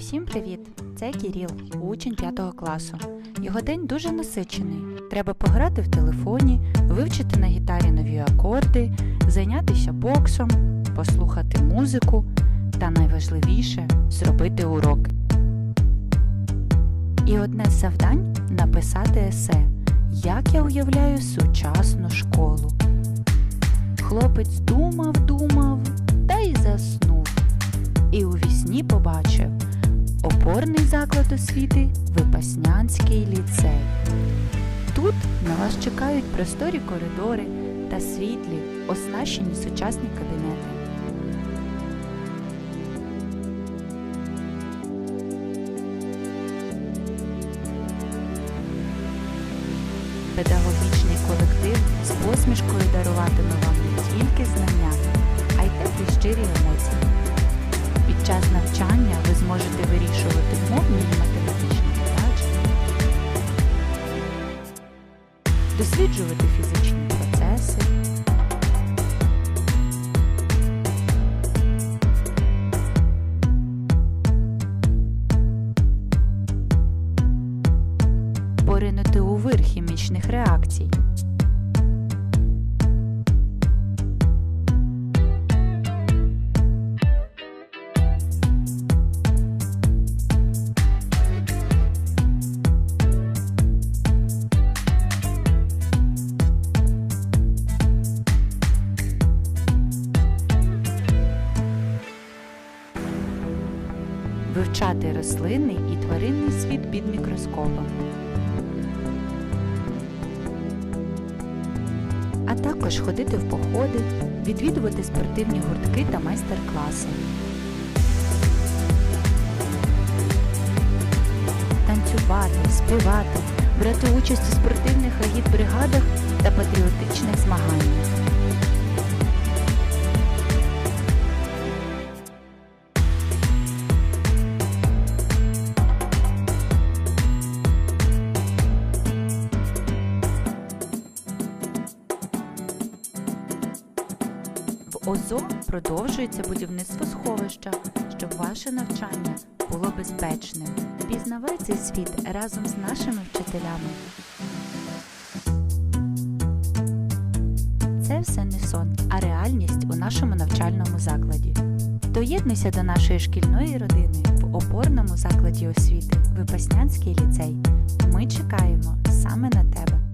Усім привіт! Це Кіріл, учень 5 класу. Його день дуже насичений. Треба пограти в телефоні, вивчити на гітарі нові акорди, зайнятися боксом, послухати музику та найважливіше зробити уроки. І одне з завдань написати есе, як я уявляю сучасну школу. Хлопець думав, думав та й заснув. І у вісні побачив опорний заклад освіти Випаснянський ліцей. Тут на вас чекають просторі коридори та світлі, оснащені сучасні кабінети. Педагогічний колектив з посмішкою даруватиме час навчання ви зможете вирішувати мовні і математичні задачі, досліджувати фізичні процеси, поринути у вир хімічних реакцій. Вивчати рослинний і тваринний світ під мікроскопом. а також ходити в походи, відвідувати спортивні гуртки та майстер-класи. Танцювати, співати, брати участь у спортивних агітбригадах та патріотичних ОЗО продовжується будівництво сховища, щоб ваше навчання було безпечним. Пізнавай цей світ разом з нашими вчителями. Це все не сон, а реальність у нашому навчальному закладі. Доєднуйся до нашої шкільної родини в опорному закладі освіти Випаснянський ліцей. Ми чекаємо саме на тебе.